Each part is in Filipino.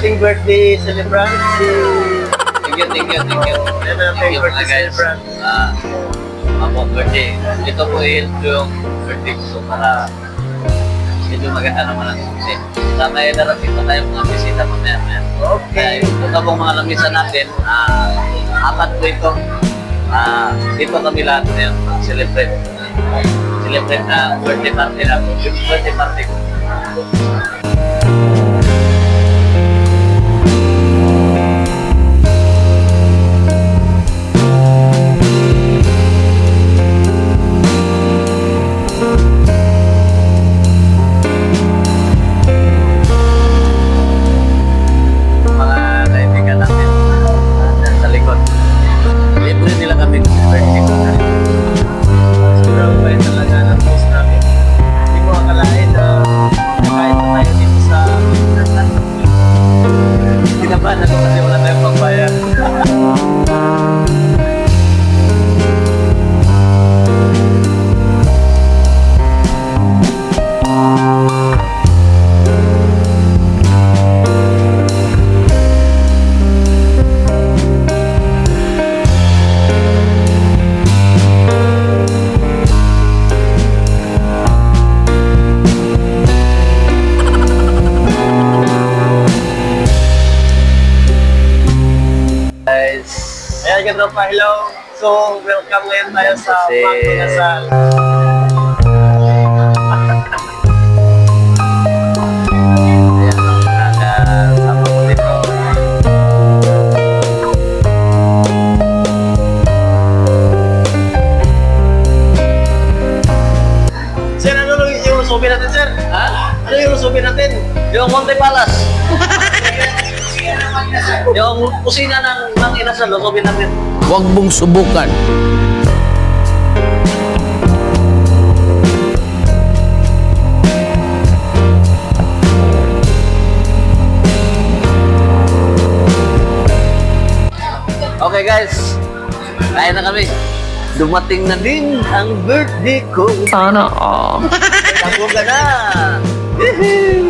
birthday celebrant, si... Thank you, thank you, thank you. Yan ang Thank you birthday guys. celebrant. Ah, ako, birthday. Ito po ko yung birthday ko para medyo maganda naman ang kasi sa may darating pa tayo mga bisita mamaya maya. Okay. Kaya ito pong mga lamisan natin, ah, apat po ito. Ah, dito kami lahat ngayon celebrate. Celebrate na birthday party na birthday party ko. Ayan, ganda pa. Hello. So, welcome ngayon tayo sa Bangko Nasal. Sir, ano yung subi natin, sir? Ha? Ano yung subi natin? Yung Monte Palace. Yung kusina ng, ng inasal, losobin natin. Huwag mong subukan. Okay guys, kain na kami. Dumating na din ang birthday ko. Sana all. Tapo ka na! Our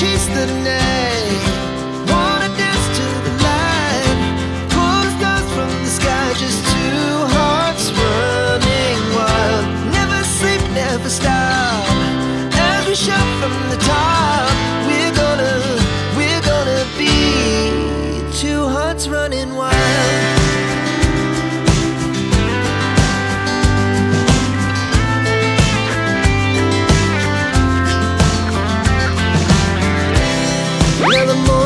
Chase the night, wanna dance to the light, pull the stars from the sky, just two hearts running wild. Never sleep, never stop. As we from the top, we're gonna, we're gonna be two hearts running wild. Another